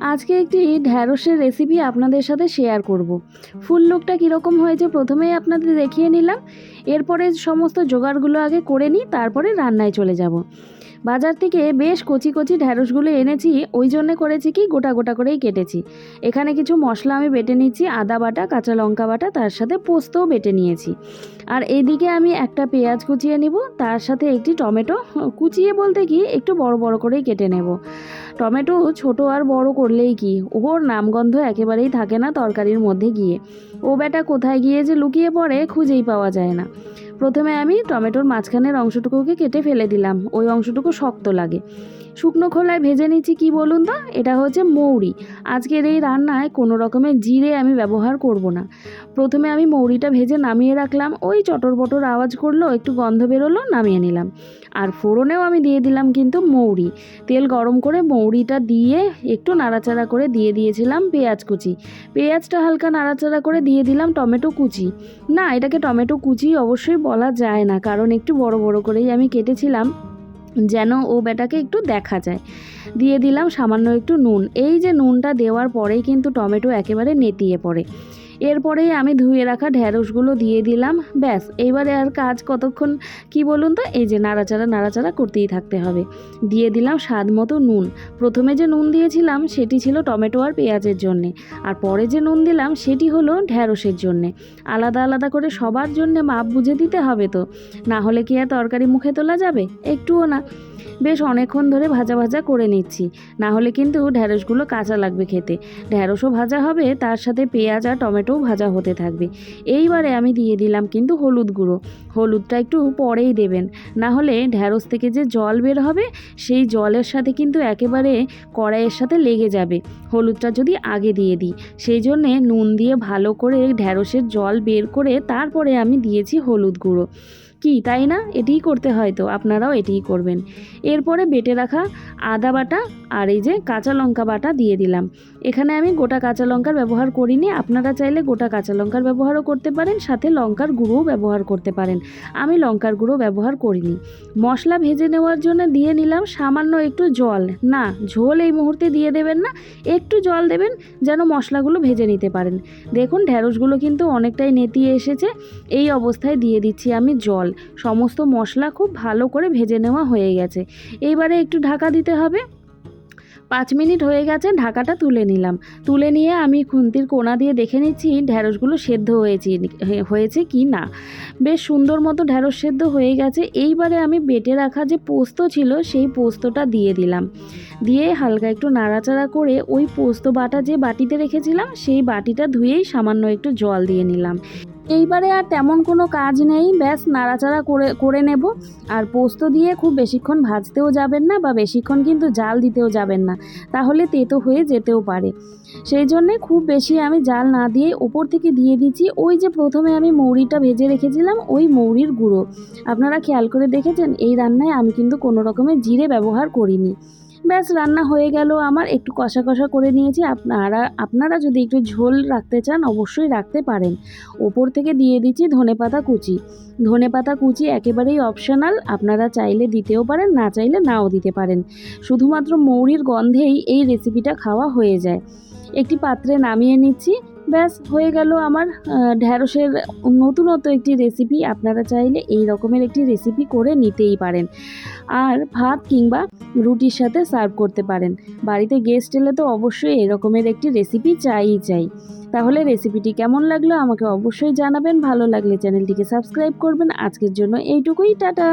আজকে একটি ঢ্যাঁড়সের রেসিপি আপনাদের সাথে শেয়ার করব। ফুল লুকটা কীরকম হয়েছে প্রথমেই আপনাদের দেখিয়ে নিলাম এরপরে সমস্ত জোগাড়গুলো আগে করে নিই, তারপরে রান্নায় চলে যাব। বাজার থেকে বেশ কচি কচি ঢ্যাঁড়সগুলো এনেছি, ওই জন্যে করেছি কি গোটা গোটা করেই কেটেছি। এখানে কিছু মশলা আমি বেটে নিচ্ছি, আদা বাটা, কাঁচা লঙ্কা বাটা, তার সাথে পোস্তও বেটে নিয়েছি। আর এদিকে আমি একটা পেঁয়াজ কুচিয়ে নিব, তার সাথে একটি টমেটো, কুচিয়ে বলতে কি একটু বড় বড় করেই কেটে নেব। টমেটো ছোট আর বড় করলেই কি, ওর নামগন্ধ একেবারেই থাকে না তরকারির মধ্যে গিয়ে। ও বেটা কোথায় গিয়ে যে লুকিয়ে পড়ে খুঁজেই পাওয়া যায় না। প্রথমে আমি টমেটোর মাঝখানের অংশটুকুকে কেটে ফেলে দিলাম। ওই অংশটুকু শক্ত লাগে। শুকনো খোলায় ভেজে নিচ্ছি কি বলুন তো? এটা হচ্ছে মৌরি। আজকের এই রান্নায় কোনো রকমের জিরে আমি ব্যবহার করব না। প্রথমে আমি মৌরিটা ভেজে নামিয়ে রাখলাম, ওই চটর বটর আওয়াজ করল, একটু গন্ধ বেরোলো, নামিয়ে নিলাম। আর ফোড়নেও আমি দিয়ে দিলাম কিন্তু মৌরি। তেল গরম করে মৌরিটা দিয়ে একটু নাড়াচাড়া করে দিয়ে দিয়েছিলাম পেঁয়াজ কুচি। পেঁয়াজটা হালকা নাড়াচাড়া করে দিয়ে দিলাম টমেটো কুচি। না, এটাকে টমেটো কুচি অবশ্যই বলা যায় না, কারণ একটু বড় বড় করেই আমি কেটেছিলাম, যেন ও বেটাকে একটু দেখা যায়। দিয়ে দিলাম সামান্য একটু নুন। এই যে নুনটা দেওয়ার পরেই কিন্তু টমেটো একেবারে নেতিয়ে পড়ে। এরপরেই আমি ধুয়ে রাখা ঢ্যাঁড়সগুলো দিয়ে দিলাম। ব্যাস এইবারে আর কাজ কতক্ষণ, কি বলুন তো? এই যে নাড়াচাড়া নাড়াচাড়া করতেই থাকতে হবে। দিয়ে দিলাম স্বাদ মতো নুন। প্রথমে যে নুন দিয়েছিলাম, সেটি ছিল টমেটো আর পেঁয়াজের জন্যে। আর পরে যে নুন দিলাম, সেটি হলো ঢ্যাঁড়সের জন্যে। আলাদা আলাদা করে সবার জন্যে মাপ বুঝে দিতে হবে তো। না হলে কি আর তরকারি মুখে তোলা যাবে? একটুও না। বেশ অনেকক্ষণ ধরে ভাজা ভাজা করে নিচ্ছি। না হলে কিন্তু ঢ্যাঁড়সগুলো কাঁচা লাগবে খেতে। ঢ্যাঁড়সও ভাজা হবে, তার সাথে পেঁয়াজ আর টমেটোও ভাজা হতে থাকবে। এইবারে আমি দিয়ে দিলাম কিন্তু হলুদ গুঁড়ো। হলুদটা একটু পরেই দেবেন। না হলে ঢ্যাঁড়স থেকে যে জল বের হবে, সেই জলের সাথে কিন্তু একেবারে কড়াইয়ের সাথে লেগে যাবে। হলুদটা যদি আগে দিয়ে দিই, সেই জন্যে নুন দিয়ে ভালো করে ঢ্যাঁড়সের জল বের করে তারপরে আমি দিয়েছি হলুদ গুঁড়ো। কি, তাই না? এটিই করতে হয় তো, আপনারাও এটিই করবেন। এরপরে বেটে রাখা আদা বাটা আর এই যে কাঁচা লঙ্কা বাটা দিয়ে দিলাম। এখানে আমি গোটা কাঁচা লঙ্কার ব্যবহার করিনি, আপনারা চাইলে গোটা কাঁচা লঙ্কার ব্যবহারও করতে পারেন, সাথে লঙ্কার গুঁড়োও ব্যবহার করতে পারেন। আমি লঙ্কার গুঁড়ো ব্যবহার করিনি। মশলা ভেজে নেওয়ার জন্য দিয়ে নিলাম সামান্য একটু জল। না, ঝোল এই মুহূর্তে দিয়ে দেবেন না, একটু জল দেবেন যেন মশলাগুলো ভেজে নিতে পারেন। দেখুন ঢ্যাঁড়সগুলো কিন্তু অনেকটাই নেতিয়ে এসেছে। এই অবস্থায় দিয়ে দিচ্ছি আমি জল। সমস্ত মশলা খুব ভালো করে ভেজে নেওয়া হয়ে গেছে। এইবারে একটু ঢাকা দিতে হবে। পাঁচ মিনিট হয়ে গেছে, ঢাকাটা তুলে নিলাম। তুলে নিয়ে আমি খুন্তির কোনা দিয়ে দেখে নিচ্ছি ঢ্যাঁড়সগুলো সেদ্ধ হয়েছে হয়েছে কি না। বেশ সুন্দর মতো ঢ্যাঁড়স সেদ্ধ হয়ে গেছে। এইবারে আমি বেটে রাখা যে পোস্ত ছিল, সেই পোস্তটা দিয়ে দিলাম। দিয়ে হালকা একটু নাড়াচাড়া করে ওই পোস্ত বাটা যে বাটিতে রেখেছিলাম, সেই বাটিটা ধুয়েই সামান্য একটু জল দিয়ে নিলাম। এইবারে আর তেমন কোনো কাজ নেই, ব্যাস নাড়াচাড়া করে করে নেব। আর পোস্ত দিয়ে খুব বেশিক্ষণ ভাজতেও যাবেন না বা বেশিক্ষণ কিন্তু জাল দিতেও যাবেন না, তাহলে তেতো হয়ে যেতেও পারে। সেই জন্যে খুব বেশি আমি জাল না দিয়ে ওপর থেকে দিয়ে দিচ্ছি, ওই যে প্রথমে আমি মৌরিটা ভেজে রেখেছিলাম, ওই মৌরির গুঁড়ো। আপনারা খেয়াল করে দেখেছেন, এই রান্নায় আমি কিন্তু কোনো রকমের জিরে ব্যবহার করিনি। ব্যাস, রান্না হয়ে গেল। আমার একটু কষা কষা করে নিয়েছি। আপনারা আপনারা যদি একটু ঝোল রাখতে চান, অবশ্যই রাখতে পারেন। ওপর থেকে দিয়ে দিচ্ছি ধনে পাতা কুচি। ধনে পাতা কুচি একেবারেই অপশনাল আপনারা চাইলে দিতেও পারেন, না চাইলে নাও দিতে পারেন। শুধুমাত্র মৌরির গন্ধেই এই রেসিপিটা খাওয়া হয়ে যায়। একটি পাত্রে নামিয়ে নিচ্ছি। ব্যাস, হয়ে গেল আমার ঢ্যাঁড়সের নতুনত্ব একটি রেসিপি আপনারা চাইলে এই রকমের একটি রেসিপি করে নিতেই পারেন। আর ভাত কিংবা রুটির সাথে সার্ভ করতে পারেন। বাড়িতে গেস্ট এলে তো অবশ্যই এরকমের একটি রেসিপি চাইই চাই। তাহলে রেসিপিটি কেমন লাগল আমাকে অবশ্যই জানাবেন। ভালো লাগলে চ্যানেলটিকে সাবস্ক্রাইব করবেন। আজকের জন্য এইটুকুই। টাটা!